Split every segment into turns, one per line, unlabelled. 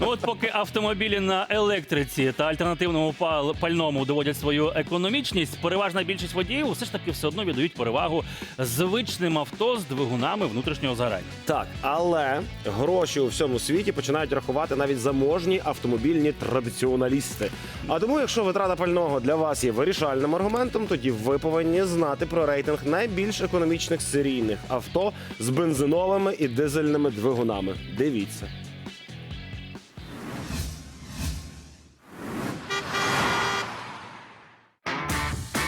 Ну от поки автомобілі на електриці та альтернативному пал- пальному доводять свою економічність, переважна більшість водіїв все ж таки все одно віддають перевагу звичним авто з двигунами внутрішнього згорання.
Так, але гроші у всьому світі починають рахувати навіть заможні автомобільні традиціоналісти. А тому, якщо витрата пального для вас є вирішальним аргументом, тоді ви повинні знати про рейтинг найбільш економічних серійних авто з бензиновими і дизельними двигунами. Дивіться.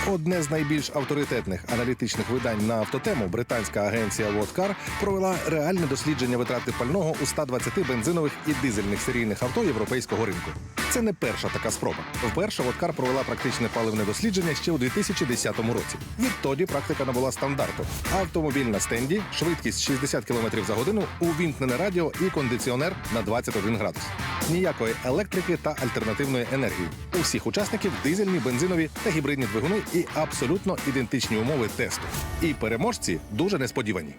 Одне з найбільш авторитетних аналітичних видань на автотему британська агенція Водкар провела реальне дослідження витрати пального у 120 бензинових і дизельних серійних авто європейського ринку. Це не перша така спроба. Вперше Водкар провела практичне паливне дослідження ще у 2010 році. Відтоді практика набула стандарту: автомобіль на стенді, швидкість 60 км за годину, увімкнене радіо і кондиціонер на 21 градус. Ніякої електрики та альтернативної енергії. У всіх учасників дизельні, бензинові та гібридні двигуни і абсолютно ідентичні умови тесту. І переможці дуже несподівані.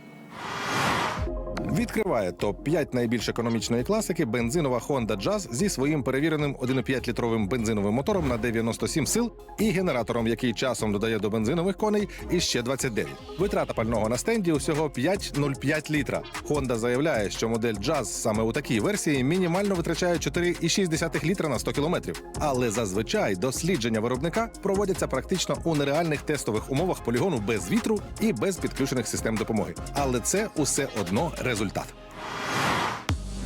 Відкриває топ-5 найбільш економічної класики бензинова Honda Jazz зі своїм перевіреним 1,5-літровим бензиновим мотором на 97 сил і генератором, який часом додає до бензинових коней іще 29. Витрата пального на стенді усього 5,05 літра. Honda заявляє, що модель Jazz саме у такій версії мінімально витрачає 4,6 літра на 100 кілометрів. Але зазвичай дослідження виробника проводяться практично у нереальних тестових умовах полігону без вітру і без підключених систем допомоги. Але це усе одно результат. resultado.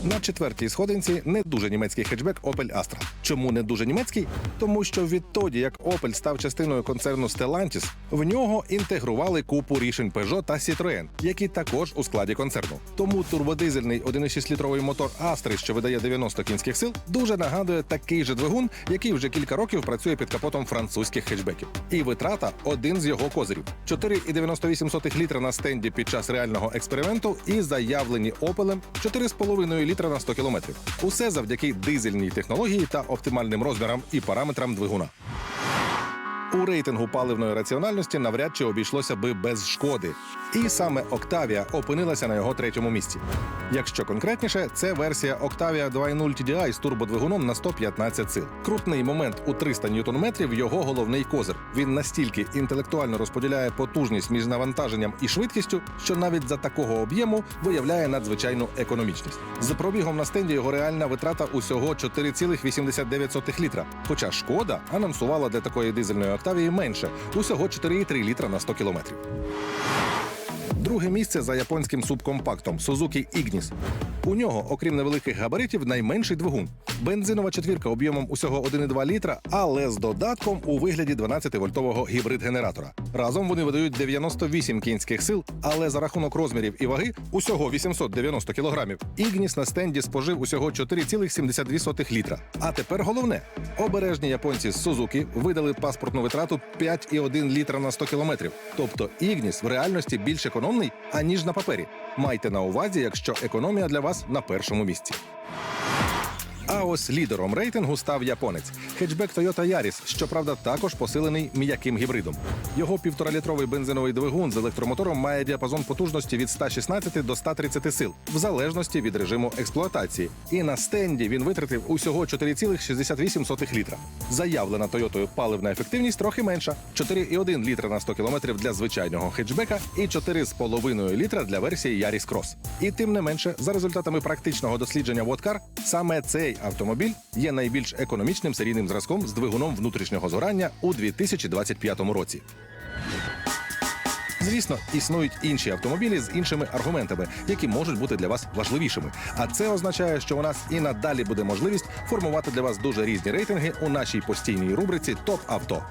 На четвертій сходинці не дуже німецький хетчбек Opel Astra. Чому не дуже німецький? Тому що відтоді, як Opel став частиною концерну Stellantis, в нього інтегрували купу рішень Peugeot та Citroën, які також у складі концерну. Тому турбодизельний 1,6-літровий мотор Astra, що видає 90 кінських сил, дуже нагадує такий же двигун, який вже кілька років працює під капотом французьких хетчбеків. І витрата один з його козирів: 4,98 літра на стенді під час реального експерименту і заявлені Opel 4,5 літра на 100 кілометрів. Усе завдяки дизельній технології та оптимальним розмірам і параметрам двигуна. У рейтингу паливної раціональності навряд чи обійшлося би без шкоди. І саме Octavia опинилася на його третьому місці. Якщо конкретніше, це версія Octavia 2.0 TDI з турбодвигуном на 115 сил. Крутний момент у 300 ньютон-метрів його головний козир. Він настільки інтелектуально розподіляє потужність між навантаженням і швидкістю, що навіть за такого об'єму виявляє надзвичайну економічність. З пробігом на стенді його реальна витрата усього 4,89 літра. Хоча шкода анонсувала для такої дизельної Октавії менше усього 4,3 літра на 100 кілометрів. Друге місце за японським субкомпактом Suzuki Ignis. У нього, окрім невеликих габаритів, найменший двигун. Бензинова четвірка об'ємом усього 1,2 літра, але з додатком у вигляді 12-вольтового гібрид-генератора. Разом вони видають 98 кінських сил, але за рахунок розмірів і ваги усього 890 кілограмів. Ignis на стенді спожив усього 4,72 літра. А тепер головне: обережні японці з Suzuki видали паспортну витрату 5,1 літра на 100 кілометрів. Тобто Ignis в реальності більш економний, аніж на папері. Майте на увазі, якщо економія для вас на першому місці. А ось лідером рейтингу став японець хетчбек Toyota Yaris, щоправда, також посилений м'яким гібридом. Його півторалітровий бензиновий двигун з електромотором має діапазон потужності від 116 до 130 сил, в залежності від режиму експлуатації. І на стенді він витратив усього 4,68 літра. Заявлена Тойотою паливна ефективність трохи менша: 4,1 літра на 100 км для звичайного хетчбека і 4,5 літра для версії Yaris Cross. І тим не менше, за результатами практичного дослідження Водкар, саме цей автомобіль є найбільш економічним серійним зразком з двигуном внутрішнього згорання у 2025 році. Звісно, існують інші автомобілі з іншими аргументами, які можуть бути для вас важливішими. А це означає, що у нас і надалі буде можливість формувати для вас дуже різні рейтинги у нашій постійній рубриці Топ авто.